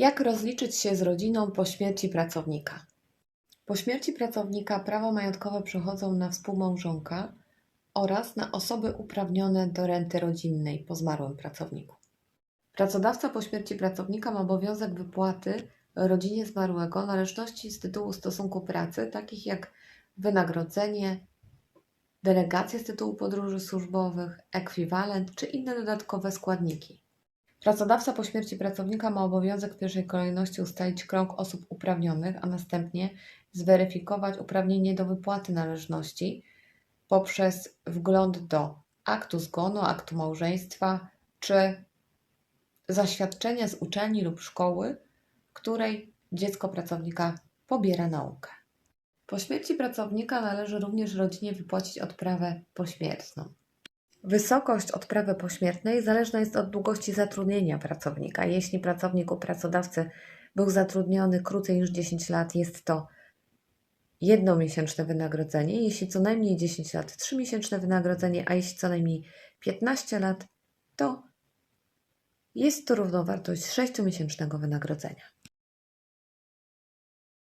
Jak rozliczyć się z rodziną po śmierci pracownika? Po śmierci pracownika prawa majątkowe przechodzą na współmałżonka oraz na osoby uprawnione do renty rodzinnej po zmarłym pracowniku. Pracodawca po śmierci pracownika ma obowiązek wypłaty rodzinie zmarłego należności z tytułu stosunku pracy, takich jak wynagrodzenie, delegacje z tytułu podróży służbowych, ekwiwalent czy inne dodatkowe składniki. Pracodawca po śmierci pracownika ma obowiązek w pierwszej kolejności ustalić krąg osób uprawnionych, a następnie zweryfikować uprawnienie do wypłaty należności poprzez wgląd do aktu zgonu, aktu małżeństwa czy zaświadczenia z uczelni lub szkoły, w której dziecko pracownika pobiera naukę. Po śmierci pracownika należy również rodzinie wypłacić odprawę pośmiertną. Wysokość odprawy pośmiertnej zależna jest od długości zatrudnienia pracownika. Jeśli pracownik u pracodawcy był zatrudniony krócej niż 10 lat, jest to jednomiesięczne wynagrodzenie, jeśli co najmniej 10 lat, 3-miesięczne wynagrodzenie, a jeśli co najmniej 15 lat, to jest to równowartość 6-miesięcznego wynagrodzenia.